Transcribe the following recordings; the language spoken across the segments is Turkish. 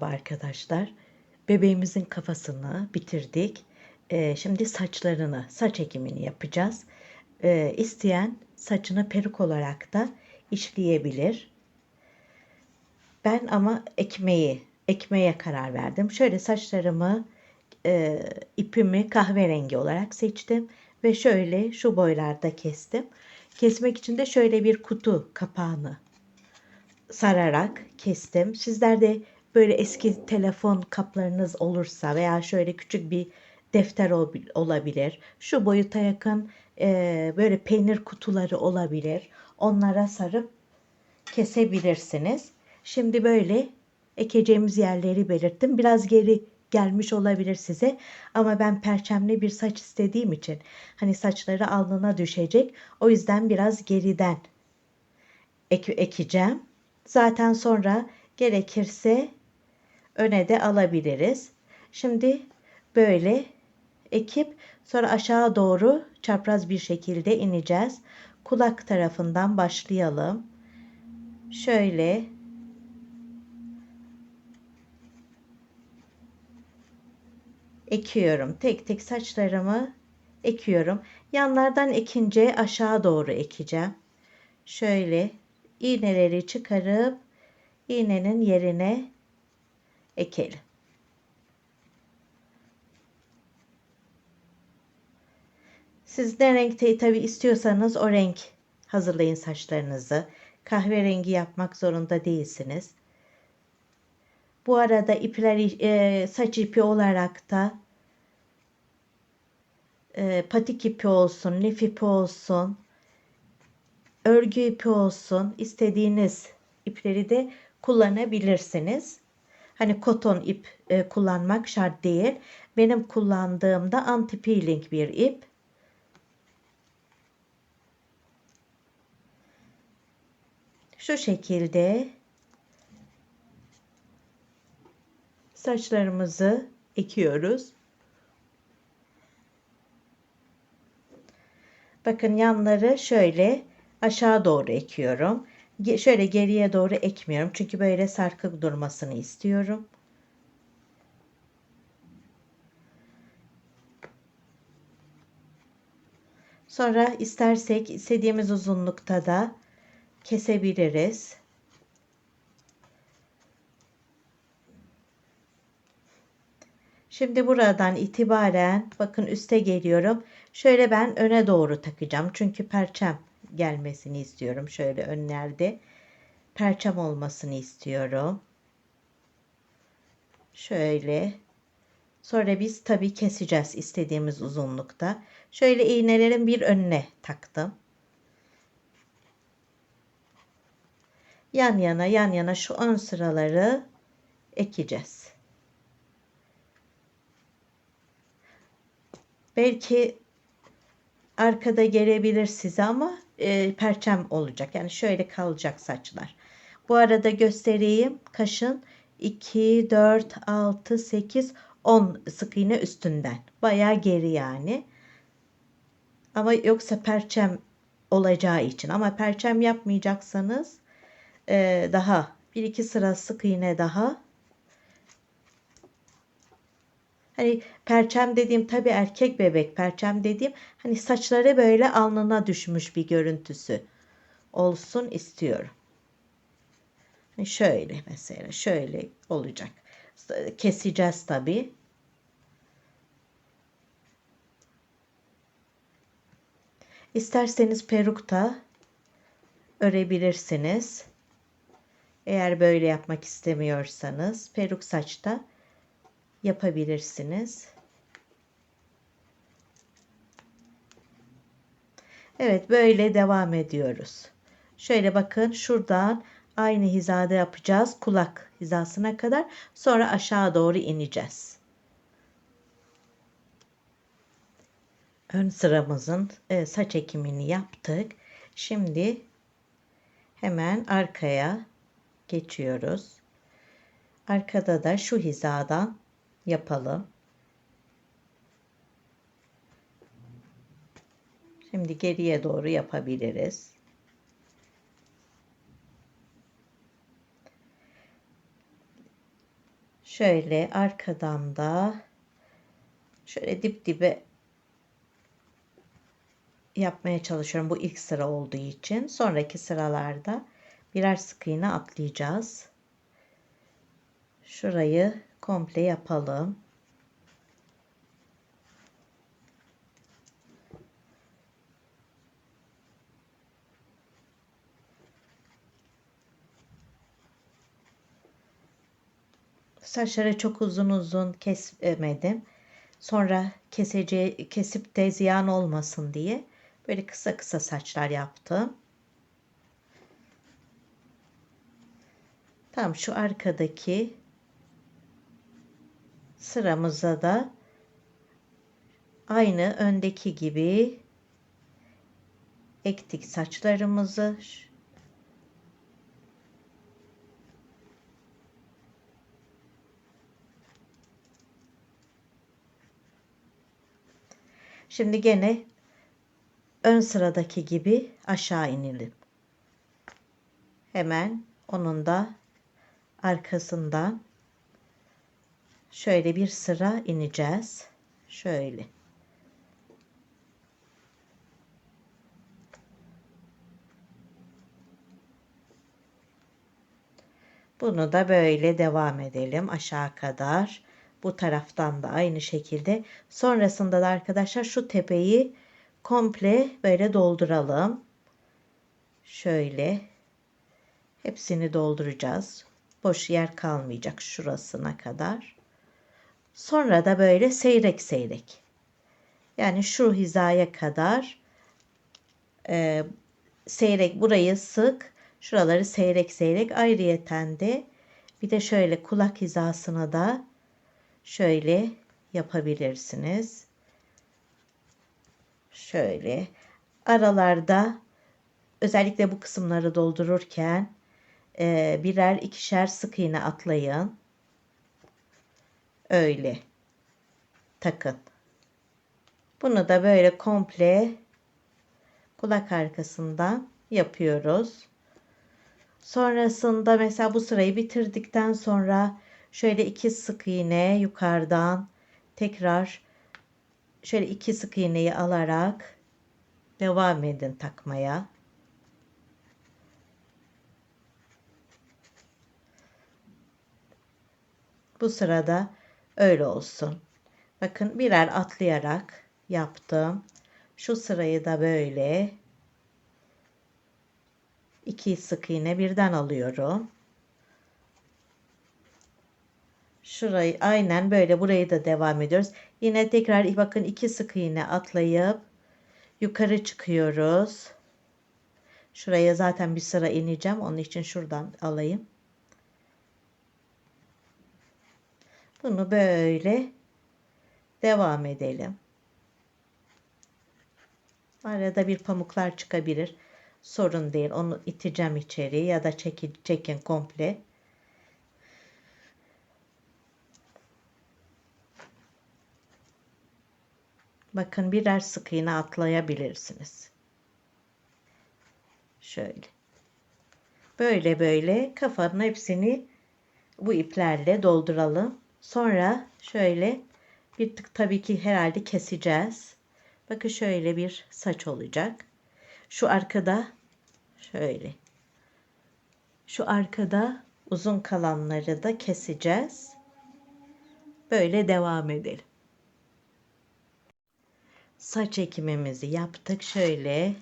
Merhaba arkadaşlar. Bebeğimizin kafasını bitirdik. Ee, şimdi saçlarını, saç ekimini yapacağız. Ee, isteyen saçını peruk olarak da işleyebilir. Ben ama ekmeği, ekmeğe karar verdim. Şöyle saçlarımı, e, ipimi kahverengi olarak seçtim ve şöyle şu boylarda kestim. Kesmek için de şöyle bir kutu kapağını sararak kestim. Sizler de böyle eski telefon kaplarınız olursa veya şöyle küçük bir defter olabilir. Şu boyuta yakın e, böyle peynir kutuları olabilir. Onlara sarıp kesebilirsiniz. Şimdi böyle ekeceğimiz yerleri belirttim. Biraz geri gelmiş olabilir size ama ben perçemli bir saç istediğim için hani saçları alnına düşecek. O yüzden biraz geriden ek ekeceğim. Zaten sonra gerekirse öne de alabiliriz. Şimdi böyle ekip sonra aşağı doğru çapraz bir şekilde ineceğiz. Kulak tarafından başlayalım. Şöyle ekiyorum. Tek tek saçlarımı ekiyorum. Yanlardan ekince aşağı doğru ekeceğim. Şöyle iğneleri çıkarıp iğnenin yerine ekelim. Siz ne renkte tabi istiyorsanız o renk hazırlayın saçlarınızı. Kahverengi yapmak zorunda değilsiniz. Bu arada ipler e, saç ipi olarak da e, patik ipi olsun, lif ipi olsun, örgü ipi olsun istediğiniz ipleri de kullanabilirsiniz. Hani koton ip e, kullanmak şart değil. Benim kullandığımda anti peeling bir ip. Şu şekilde saçlarımızı ekiyoruz. Bakın yanları şöyle aşağı doğru ekiyorum. Şöyle geriye doğru ekmiyorum. Çünkü böyle sarkık durmasını istiyorum. Sonra istersek istediğimiz uzunlukta da kesebiliriz. Şimdi buradan itibaren bakın üste geliyorum. Şöyle ben öne doğru takacağım. Çünkü perçem gelmesini istiyorum. Şöyle önlerde perçem olmasını istiyorum. Şöyle. Sonra biz tabii keseceğiz istediğimiz uzunlukta. Şöyle iğnelerin bir önüne taktım. Yan yana yan yana şu ön sıraları ekeceğiz. Belki arkada gelebilir size ama e, perçem olacak. Yani şöyle kalacak saçlar. Bu arada göstereyim. Kaşın 2, 4, 6, 8, 10 sık iğne üstünden. Baya geri yani. Ama yoksa perçem olacağı için. Ama perçem yapmayacaksanız e, daha bir iki sıra sık iğne daha Hani perçem dediğim tabi erkek bebek perçem dediğim hani saçları böyle alnına düşmüş bir görüntüsü olsun istiyorum. Hani şöyle mesela şöyle olacak. Keseceğiz tabi. İsterseniz peruk da örebilirsiniz. Eğer böyle yapmak istemiyorsanız peruk saçta yapabilirsiniz. Evet böyle devam ediyoruz. Şöyle bakın şuradan aynı hizada yapacağız. Kulak hizasına kadar. Sonra aşağı doğru ineceğiz. Ön sıramızın e, saç ekimini yaptık. Şimdi hemen arkaya geçiyoruz. Arkada da şu hizadan yapalım. Şimdi geriye doğru yapabiliriz. Şöyle arkadan da şöyle dip dibe yapmaya çalışıyorum bu ilk sıra olduğu için. Sonraki sıralarda birer sık iğne atlayacağız. Şurayı komple yapalım. Saçları çok uzun uzun kesmedim. Sonra keseceği, kesip de ziyan olmasın diye böyle kısa kısa saçlar yaptım. Tam şu arkadaki sıramıza da aynı öndeki gibi ektik saçlarımızı. Şimdi gene ön sıradaki gibi aşağı inelim. Hemen onun da arkasından şöyle bir sıra ineceğiz. Şöyle. Bunu da böyle devam edelim aşağı kadar. Bu taraftan da aynı şekilde. Sonrasında da arkadaşlar şu tepeyi komple böyle dolduralım. Şöyle hepsini dolduracağız. Boş yer kalmayacak şurasına kadar. Sonra da böyle seyrek seyrek. Yani şu hizaya kadar e, seyrek burayı sık. Şuraları seyrek seyrek ayrıyeten de bir de şöyle kulak hizasına da şöyle yapabilirsiniz. Şöyle aralarda özellikle bu kısımları doldururken e, birer ikişer sık iğne atlayın. Öyle takın. Bunu da böyle komple kulak arkasından yapıyoruz. Sonrasında mesela bu sırayı bitirdikten sonra şöyle iki sık iğne yukarıdan tekrar şöyle iki sık iğneyi alarak devam edin takmaya. Bu sırada öyle olsun. Bakın birer atlayarak yaptım. Şu sırayı da böyle iki sık iğne birden alıyorum. Şurayı aynen böyle burayı da devam ediyoruz. Yine tekrar bakın iki sık iğne atlayıp yukarı çıkıyoruz. Şuraya zaten bir sıra ineceğim. Onun için şuradan alayım. Bunu böyle devam edelim. Arada bir pamuklar çıkabilir. Sorun değil. Onu iteceğim içeri ya da çekin, çekin komple. Bakın birer sık iğne atlayabilirsiniz. Şöyle. Böyle böyle kafanın hepsini bu iplerle dolduralım. Sonra şöyle bir tık tabii ki herhalde keseceğiz. Bakın şöyle bir saç olacak. Şu arkada şöyle. Şu arkada uzun kalanları da keseceğiz. Böyle devam edelim. Saç ekimimizi yaptık. Şöyle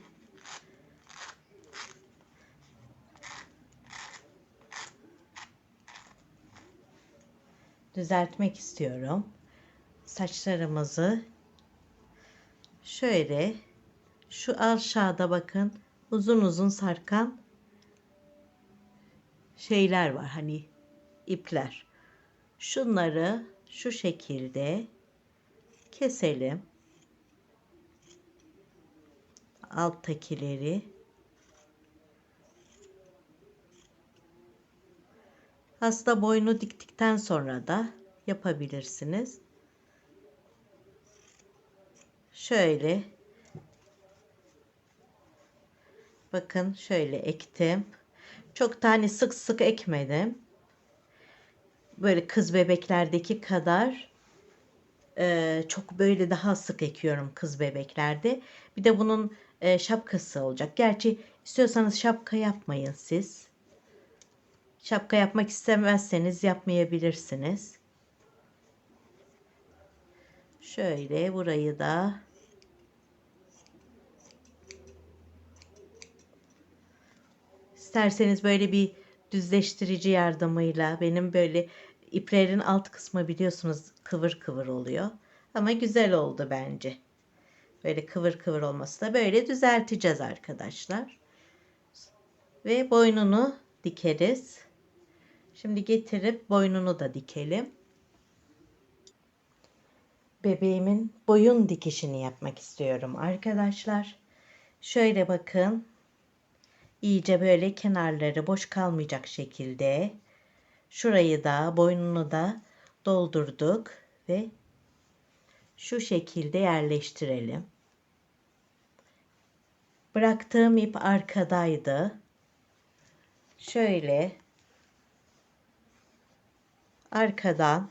düzeltmek istiyorum. Saçlarımızı şöyle şu aşağıda bakın uzun uzun sarkan şeyler var hani ipler. Şunları şu şekilde keselim. Alttakileri Hasta boynu diktikten sonra da yapabilirsiniz. Şöyle bakın şöyle ektim. Çok tane sık sık ekmedim. böyle kız bebeklerdeki kadar e, çok böyle daha sık ekiyorum kız bebeklerde. Bir de bunun e, şapkası olacak. Gerçi istiyorsanız şapka yapmayın siz. Şapka yapmak istemezseniz yapmayabilirsiniz. Şöyle burayı da isterseniz böyle bir düzleştirici yardımıyla benim böyle iplerin alt kısmı biliyorsunuz kıvır kıvır oluyor. Ama güzel oldu bence. Böyle kıvır kıvır olması da böyle düzelteceğiz arkadaşlar. Ve boynunu dikeriz. Şimdi getirip boynunu da dikelim. Bebeğimin boyun dikişini yapmak istiyorum arkadaşlar. Şöyle bakın. İyice böyle kenarları boş kalmayacak şekilde şurayı da boynunu da doldurduk ve şu şekilde yerleştirelim. Bıraktığım ip arkadaydı. Şöyle arkadan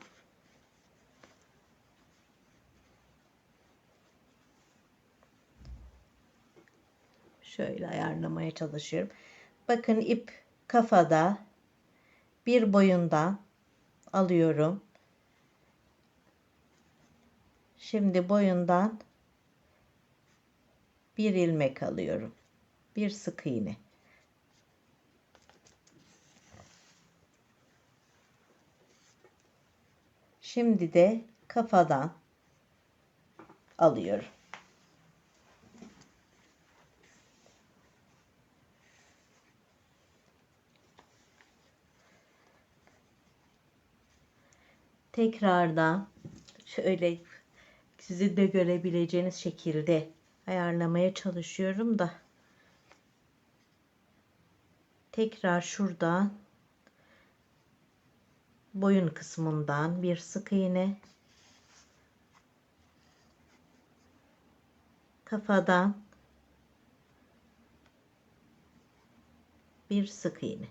şöyle ayarlamaya çalışıyorum. Bakın ip kafada bir boyundan alıyorum. Şimdi boyundan bir ilmek alıyorum. Bir sık iğne. Şimdi de kafadan alıyorum. Tekrardan şöyle sizin de görebileceğiniz şekilde ayarlamaya çalışıyorum da tekrar şuradan boyun kısmından bir sık iğne. Kafadan bir sık iğne.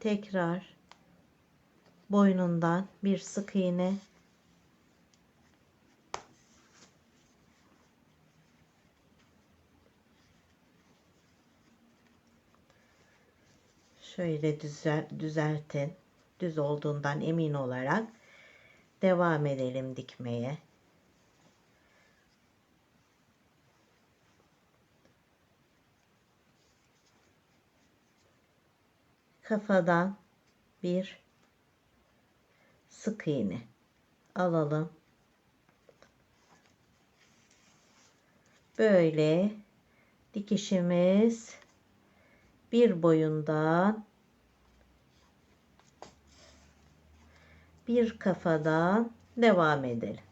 Tekrar boynundan bir sık iğne şöyle düzel, düzeltin düz olduğundan emin olarak devam edelim dikmeye kafadan bir sık iğne alalım. Böyle dikişimiz bir boyundan bir kafadan devam edelim.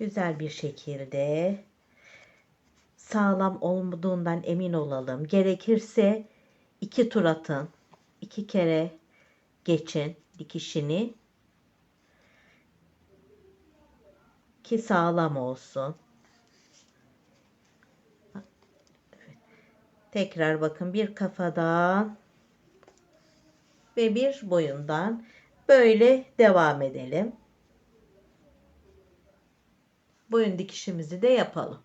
güzel bir şekilde sağlam olduğundan emin olalım. Gerekirse iki tur atın. iki kere geçin dikişini. Ki sağlam olsun. Tekrar bakın bir kafadan ve bir boyundan böyle devam edelim boyun dikişimizi de yapalım.